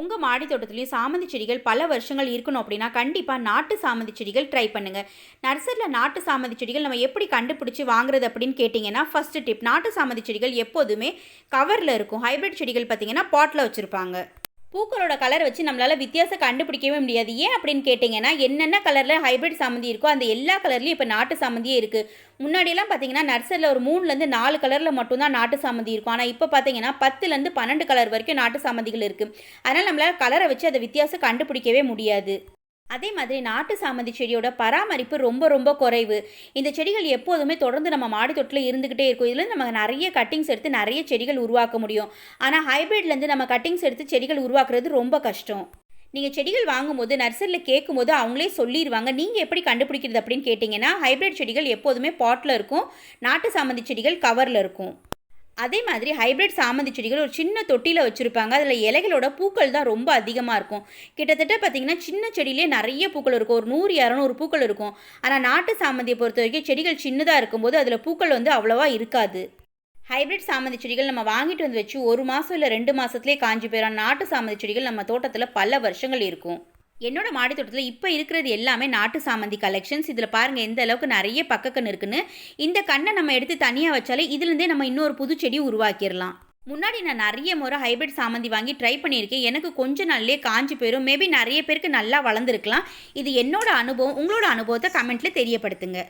உங்கள் மாடி தோட்டத்துலேயும் சாமந்தி செடிகள் பல வருஷங்கள் இருக்கணும் அப்படின்னா கண்டிப்பாக நாட்டு சாமந்தி செடிகள் ட்ரை பண்ணுங்கள் நர்சரியில் நாட்டு சாமந்தி செடிகள் நம்ம எப்படி கண்டுபிடிச்சி வாங்குறது அப்படின்னு கேட்டிங்கன்னா ஃபஸ்ட்டு டிப் நாட்டு சாமந்தி செடிகள் எப்போதுமே கவரில் இருக்கும். ஹைப்ரிட் செடிகள் பார்த்தீங்கன்னா பாட்டில் வச்சுருப்பாங்க. பூக்களோட கலர் வச்சு நம்மளால் வித்தியாசம் கண்டுபிடிக்கவே முடியாது. ஏன் அப்படின்னு கேட்டிங்கன்னா என்னென்ன கலரில் ஹைப்ரிட் சாமந்தி இருக்கோ அந்த எல்லா கலர்லேயும் இப்போ நாட்டு சாமந்தியே இருக்குது முன்னாடியெல்லாம் பார்த்தீங்கன்னா நர்சரியில் ஒரு மூணுலேருந்து நாலு கலரில் மட்டும்தான் நாட்டு சாமந்தி இருக்கும். ஆனால் இப்போ பார்த்தீங்கன்னா பத்துலேருந்து பன்னெண்டு கலர் வரைக்கும் நாட்டு சாமந்திகள் இருக்குது அதனால் நம்மளால் கலரை வச்சு அதை வித்தியாசம் கண்டுபிடிக்கவே முடியாது. அதே மாதிரி நாட்டு சாமந்தி செடியோட பராமரிப்பு ரொம்ப ரொம்ப குறைவு. இந்த செடிகள் எப்போதுமே தொடர்ந்து நம்ம மாடி தொட்டில் இருந்துக்கிட்டே இருக்கும். இதில் நம்ம நிறைய கட்டிங்ஸ் எடுத்து நிறைய செடிகள் உருவாக்க முடியும். ஆனால் ஹைப்ரிட்லேருந்து நம்ம கட்டிங்ஸ் எடுத்து செடிகள் உருவாக்குறது ரொம்ப கஷ்டம். நீங்கள் செடிகள் வாங்கும்போது நர்சரியில் கேட்கும்போது அவங்களே சொல்லிடுவாங்க நீங்கள் எப்படி கண்டுபிடிக்கிறது அப்படின்னு கேட்டிங்கன்னா ஹைப்ரிட் செடிகள் எப்போதுமே பாட்டில் இருக்கும். நாட்டு சாமந்தி செடிகள் கவரில் இருக்கும். அதே மாதிரி ஹைப்ரிட் சாமந்தி செடிகள் ஒரு சின்ன தொட்டியில் வச்சுருப்பாங்க. அதில் இலைகளோட பூக்கள் தான் ரொம்ப அதிகமாக இருக்கும். கிட்டத்தட்ட பார்த்திங்கன்னா சின்ன செடியிலே நிறைய பூக்கள் இருக்கும். ஒரு நூறு இரநூறு பூக்கள் இருக்கும். ஆனால் நாட்டு சாமந்தியை பொறுத்த வரைக்கும் செடிகள் சின்னதாக இருக்கும்போது அதில் பூக்கள் வந்து அவ்வளோவா இருக்காது. ஹைப்ரிட் சாமந்தி செடிகள் நம்ம வாங்கிட்டு வந்து வச்சு ஒரு மாதம் இல்லை ரெண்டு மாதத்துலேயே காஞ்சி போயிடும் நாட்டு சாமந்தி செடிகள் நம்ம தோட்டத்தில் பல வருஷங்கள் இருக்கும். என்னோட மாடி தோட்டத்தில் இப்போ இருக்கிறது எல்லாமே நாட்டு சாமந்தி கலெக்ஷன்ஸ் இதில் பாருங்கள் எந்த அளவுக்கு நிறைய பக்கக்கன்று இருக்குன்னு. இந்த கண்ணை நம்ம எடுத்து தனியாக வச்சாலே இதுலேருந்தே நம்ம இன்னொரு புது செடி உருவாக்கிடலாம். முன்னாடி நான் நிறைய முறை ஹைபிரிட் சாமந்தி வாங்கி ட்ரை பண்ணியிருக்கேன். எனக்கு கொஞ்சம் நாள்லேயே காஞ்சி போயிடும் மேபி நிறைய பேருக்கு நல்லா வளர்ந்துருக்கலாம். இது என்னோட அனுபவம். உங்களோட அனுபவத்தை கமெண்ட்டில் தெரியப்படுத்துங்க.